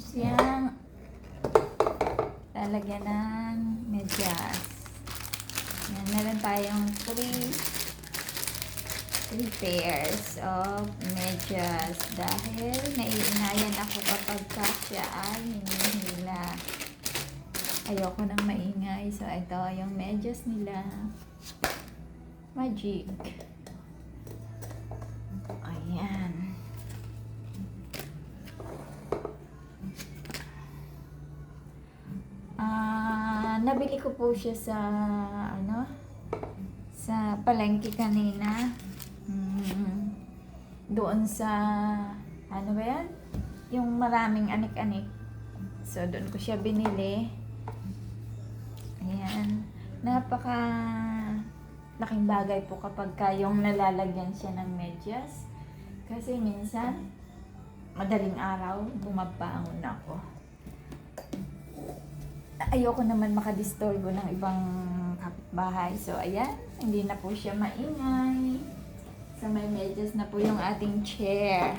siyang lalagyan ng medyas. Yan, meron tayong 3 3 pairs of medyas dahil naiinayan ako kapag ka siya ay hinihila. Ayoko nang maingay. So, ito yung medyas nila. Magic. Nabili ko po siya sa ano sa palengke kanina. Mm, doon sa ano ba yan? Yung maraming anik-anik. So doon ko siya binili. Ayan. Napaka laking bagay po kapag kayong nalalagyan siya ng medyas. Kasi minsan, madaling araw, bumabangon ako ayoko naman makadisturbo ng ibang kapitbahay. So, ayan, hindi na po siya maingay. So, may medyas na po yung ating chair.